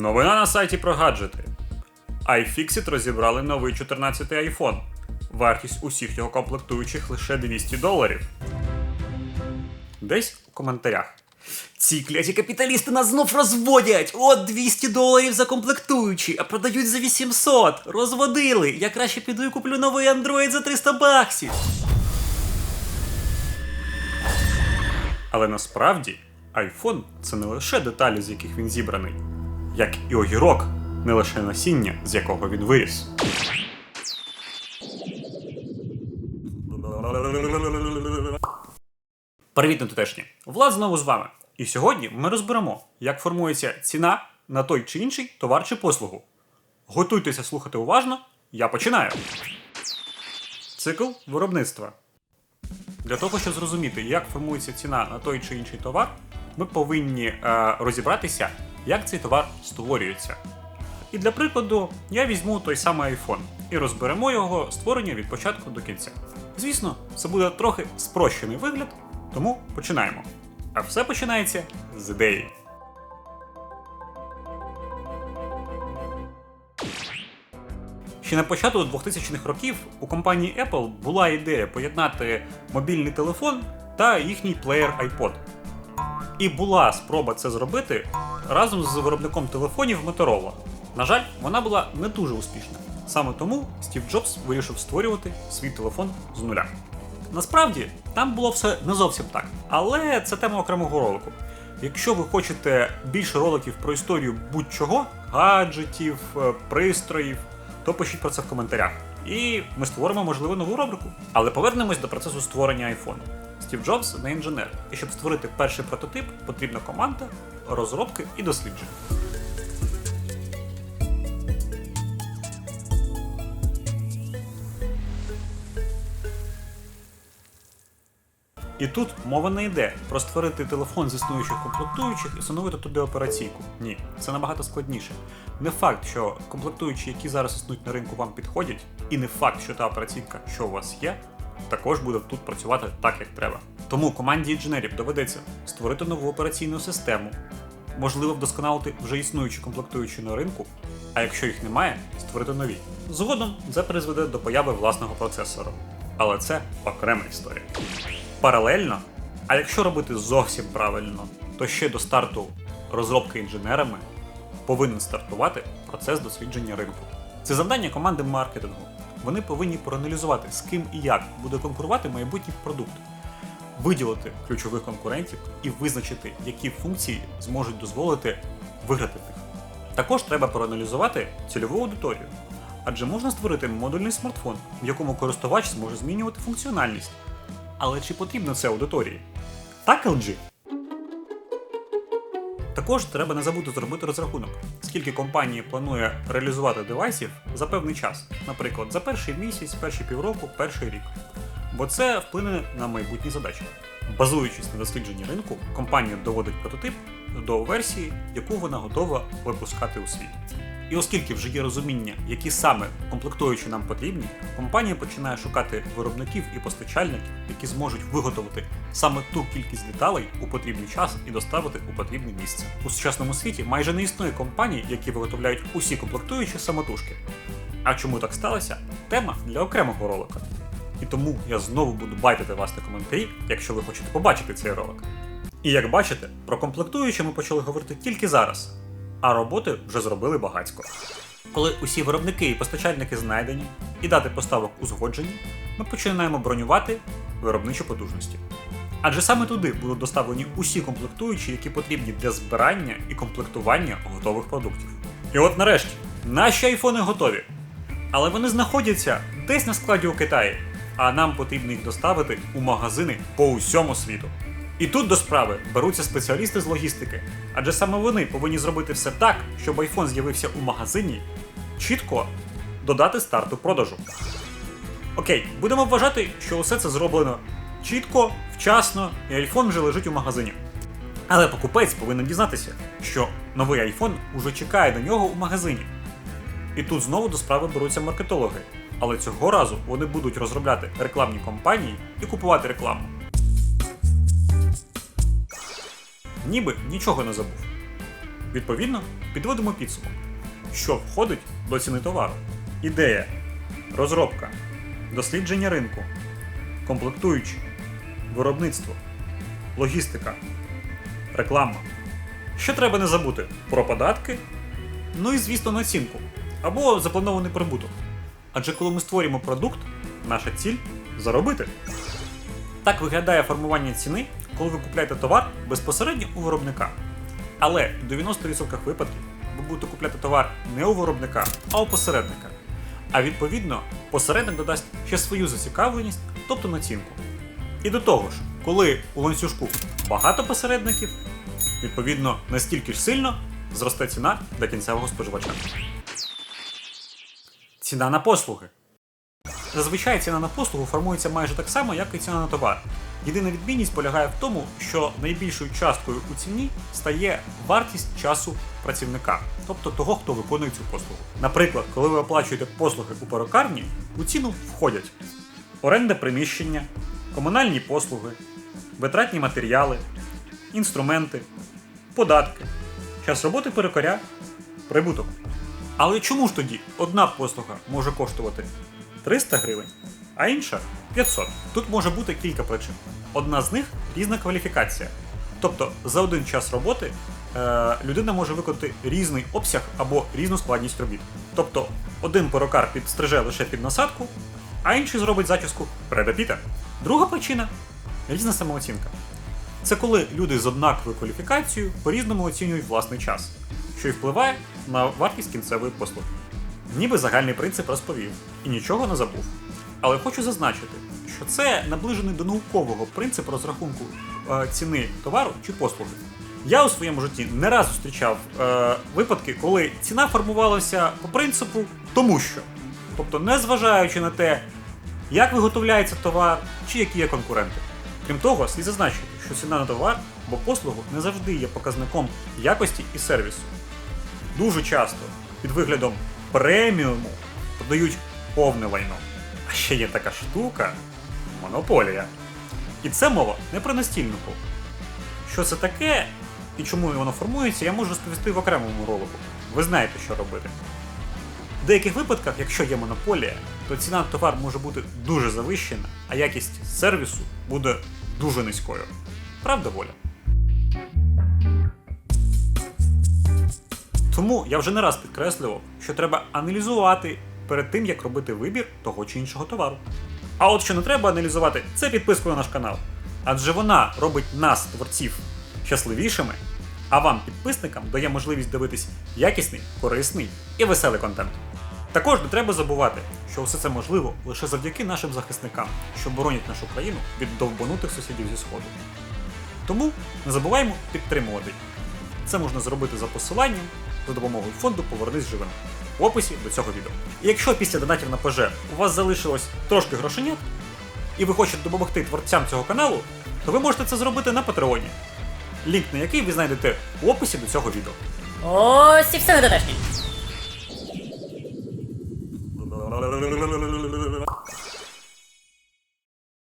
Новина на сайті про гаджети. iFixit розібрали новий 14 iPhone. Вартість усіх його комплектуючих лише 200 доларів. Десь у коментарях. Ці кляті капіталісти нас знов розводять. От 200 доларів за комплектуючі, а продають за 800. Розводили. Я краще піду і куплю новий Android за 300 баксів. Але насправді iPhone це не лише деталі, з яких він зібраний, як і огірок, не лише насіння, з якого він виріс. Привіт, нетутешні! Влад знову з вами. І сьогодні ми розберемо, як формується ціна на той чи інший товар чи послугу. Готуйтеся слухати уважно, я починаю. Цикл виробництва. Для того, щоб зрозуміти, як формується ціна на той чи інший товар, ми повинні е, розібратися, як цей товар створюється. І для прикладу, я візьму той самий iPhone і розберемо його створення від початку до кінця. Звісно, це буде трохи спрощений вигляд, тому починаємо. А все починається з ідеї. Ще на початку 2000-х років у компанії Apple була ідея поєднати мобільний телефон та їхній плеєр iPod. І була спроба це зробити разом з виробником телефонів Motorola. На жаль, вона була не дуже успішна. Саме тому Стів Джобс вирішив створювати свій телефон з нуля. Насправді, там було все не зовсім так, але це тема окремого ролику. Якщо ви хочете більше роликів про історію будь-чого, гаджетів, е, пристроїв, то пишіть про це в коментарях. І ми створимо, можливо, нову рубрику. Але повернемось до процесу створення iPhone. Стів Джобс не інженер, і щоб створити перший прототип, потрібна команда, розробки і досліджень. І тут мова не йде про створити телефон з існуючих комплектуючих і встановити туди операційку. Ні, це набагато складніше. Не факт, що комплектуючі, які зараз існують на ринку, вам підходять, і не факт, що та операційка, що у вас є, також буде тут працювати так, як треба. Тому команді інженерів доведеться створити нову операційну систему, можливо, вдосконалити вже існуючі комплектуючі на ринку, а якщо їх немає, створити нові. Згодом це призведе до появи власного процесора. Але це окрема історія. Паралельно, а якщо робити зовсім правильно, то ще до старту розробки інженерами повинен стартувати процес дослідження ринку. Це завдання команди маркетингу. Вони повинні проаналізувати, з ким і як буде конкурувати майбутній продукт, виділити ключових конкурентів і визначити, які функції зможуть дозволити виграти в них. Також треба проаналізувати цільову аудиторію. Адже можна створити модульний смартфон, в якому користувач зможе змінювати функціональність. Але чи потрібно це аудиторії? Так, LG? Також треба не забути зробити розрахунок, скільки компанії планує реалізувати девайсів за певний час, наприклад, за перший місяць, перші півроку, перший рік. Бо це вплине на майбутні задачі. Базуючись на дослідженні ринку, компанія доводить прототип до версії, яку вона готова випускати у світ. І оскільки вже є розуміння, які саме комплектуючі нам потрібні, компанія починає шукати виробників і постачальників, які зможуть виготовити саме ту кількість деталей у потрібний час і доставити у потрібне місце. У сучасному світі майже не існує компаній, які виготовляють усі комплектуючі самотужки. А чому так сталося? Тема для окремого ролика. І тому я знову буду байтити вас на коментарі, якщо ви хочете побачити цей ролик. І як бачите, про комплектуючі ми почали говорити тільки зараз а роботи вже зробили багацько. Коли усі виробники і постачальники знайдені і дати поставок узгоджені, ми починаємо бронювати виробничі потужності. Адже саме туди будуть доставлені усі комплектуючі, які потрібні для збирання і комплектування готових продуктів. І от нарешті, наші айфони готові. Але вони знаходяться десь на складі у Китаї, а нам потрібно їх доставити у магазини по усьому світу. І тут до справи беруться спеціалісти з логістики, адже саме вони повинні зробити все так, щоб iPhone з'явився у магазині, чітко додати старту продажу. Окей, будемо вважати, що усе це зроблено чітко, вчасно, і iPhone вже лежить у магазині. Але покупець повинен дізнатися, що новий iPhone уже чекає на нього у магазині. І тут знову до справи беруться маркетологи. Але цього разу вони будуть розробляти рекламні кампанії і купувати рекламу. Ніби нічого не забув. Відповідно, підводимо підсумок, що входить до ціни товару: ідея, розробка, дослідження ринку, комплектуючі, виробництво, логістика, реклама. Що треба не забути? Про податки, ну і звісно націнку або запланований прибуток. Адже коли ми створюємо продукт, наша ціль заробити. Так виглядає формування ціни, коли ви купляєте товар безпосередньо у виробника. Але в 90% випадків ви будете купляти товар не у виробника, а у посередника. А відповідно, посередник додасть ще свою зацікавленість, тобто націнку. І до того ж, коли у ланцюжку багато посередників, відповідно настільки ж сильно зросте ціна для кінцевого споживача. Ціна на послуги. Зазвичай ціна на послугу формується майже так само, як і ціна на товар. Єдина відмінність полягає в тому, що найбільшою часткою у ціні стає вартість часу працівника, тобто того, хто виконує цю послугу. Наприклад, коли ви оплачуєте послуги у перукарні, у ціну входять оренда приміщення, комунальні послуги, витратні матеріали, інструменти, податки, час роботи перукаря, прибуток. Але чому ж тоді одна послуга може коштувати 300 гривень, а інша 500? Тут може бути кілька причин. Одна з них різна кваліфікація. Тобто за один час роботи е, людина може виконати різний обсяг або різну складність робіт. Тобто один перукар підстриже лише під насадку, а інший зробить зачіску Бреда Друга причина різна самооцінка. Це коли люди з однаковою кваліфікацією по-різному оцінюють власний час, що й впливає на вартість кінцевої послуги. Ніби загальний принцип розповів і нічого не забув. Але хочу зазначити, що це наближений до наукового принципу розрахунку е, ціни товару чи послуги. Я у своєму житті не раз зустрічав е, випадки, коли ціна формувалася по принципу тому що. Тобто, не зважаючи на те, як виготовляється товар чи які є конкуренти. Крім того, слід зазначити, що ціна на товар або послугу не завжди є показником якості і сервісу. Дуже часто під виглядом преміуму подають повне лайно. А ще є така штука монополія. І це мова не про настільнику. Що це таке і чому воно формується, я можу розповісти в окремому ролику. Ви знаєте, що робити. В деяких випадках, якщо є монополія, то ціна на товар може бути дуже завищена, а якість сервісу буде дуже низькою. Правда, воля? Тому я вже не раз підкреслював, що треба аналізувати перед тим, як робити вибір того чи іншого товару. А от що не треба аналізувати, це підписку на наш канал. Адже вона робить нас, творців, щасливішими, а вам, підписникам, дає можливість дивитись якісний, корисний і веселий контент. Також не треба забувати, що все це можливо лише завдяки нашим захисникам, що боронять нашу країну від довбанутих сусідів зі сходу. Тому не забуваємо підтримувати. Це можна зробити за посиланням за допомогою фонду Повернись живим в описі до цього відео. І якщо після донатів на ПЖ у вас залишилось трошки грошенят, і ви хочете допомогти творцям цього каналу, то ви можете це зробити на Патреоні, лінк на який ви знайдете в описі до цього відео. Ось і все на додашній.